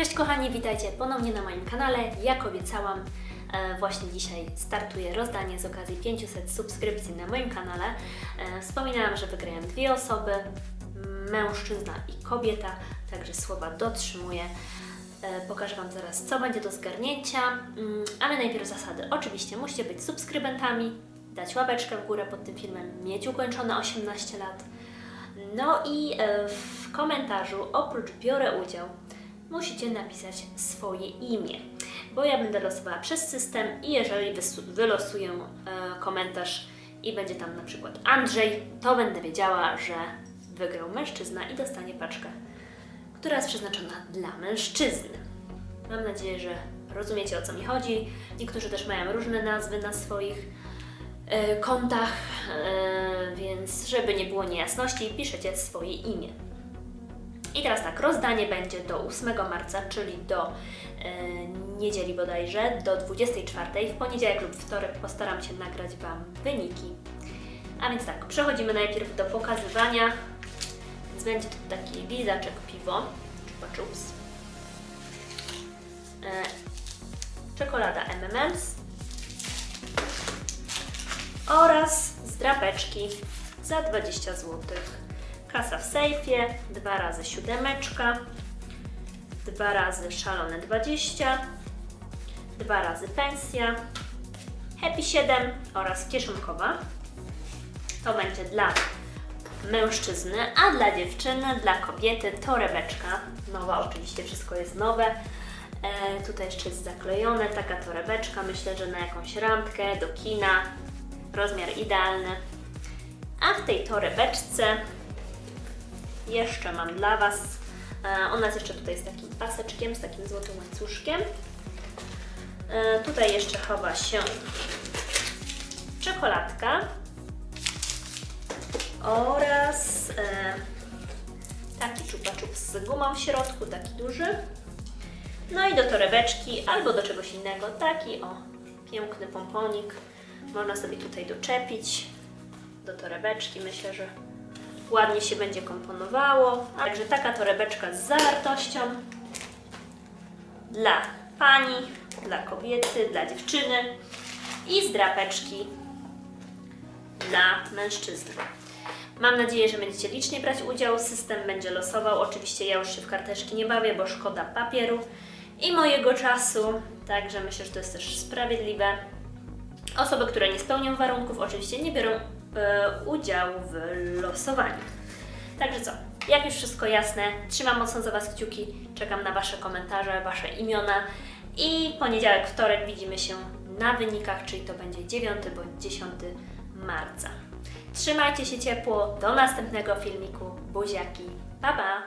Cześć kochani, witajcie ponownie na moim kanale. Jak obiecałam, e, właśnie dzisiaj startuje rozdanie z okazji 500 subskrypcji na moim kanale. E, Wspominałam, że wygrają dwie osoby, mężczyzna i kobieta, także słowa dotrzymuję. E, Pokażę Wam zaraz, co będzie do zgarnięcia, Mm, ale najpierw zasady. Oczywiście musicie być subskrybentami, dać łapeczkę w górę pod tym filmem, mieć ukończone 18 lat. No i w komentarzu, oprócz biorę udział, musicie napisać swoje imię, bo ja będę losowała przez system i jeżeli wylosuję e, komentarz i będzie tam na przykład Andrzej, to będę wiedziała, że wygrał mężczyzna i dostanie paczkę, która jest przeznaczona dla mężczyzny. Mam nadzieję, że rozumiecie o co mi chodzi. Niektórzy też mają różne nazwy na swoich e, kontach, e, więc żeby nie było niejasności, piszecie swoje imię. I teraz tak, rozdanie będzie do 8 marca, czyli do e, niedzieli bodajże, do 24. W poniedziałek lub wtorek postaram się nagrać Wam wyniki. A więc tak, przechodzimy najpierw do pokazywania. Więc będzie tu taki lizaczek piwo, chupa chups. E, czekolada M&M's oraz zdrapeczki za 20 zł. Kasa w sejfie, dwa razy siódemeczka, dwa razy szalone 20, dwa razy pensja, happy 7 oraz kieszonkowa. To będzie dla mężczyzny, a dla dziewczyny, dla kobiety torebeczka. Nowa, oczywiście wszystko jest nowe. E, tutaj jeszcze jest zaklejone, taka torebeczka, myślę, że na jakąś randkę, do kina. Rozmiar idealny. A w tej torebeczce jeszcze mam dla Was. E, ona jest jeszcze tutaj z takim paseczkiem, z takim złotym łańcuszkiem. E, tutaj jeszcze chowa się czekoladka oraz e, taki czupa z gumą w środku, taki duży. No i do torebeczki albo do czegoś innego taki o piękny pomponik. Można sobie tutaj doczepić do torebeczki. Myślę, że ładnie się będzie komponowało. Także taka torebeczka z zawartością dla pani, dla kobiety, dla dziewczyny i z drapeczki dla mężczyzny. Mam nadzieję, że będziecie licznie brać udział. System będzie losował. Oczywiście ja już się w karteczki nie bawię, bo szkoda papieru i mojego czasu. Także myślę, że to jest też sprawiedliwe. Osoby, które nie spełnią warunków, oczywiście nie biorą e, udziału w losowaniu. Także co? Jak już wszystko jasne, trzymam mocno za Was kciuki, czekam na Wasze komentarze, Wasze imiona i poniedziałek, wtorek widzimy się na wynikach, czyli to będzie 9 bądź 10 marca. Trzymajcie się ciepło, do następnego filmiku, buziaki, pa pa!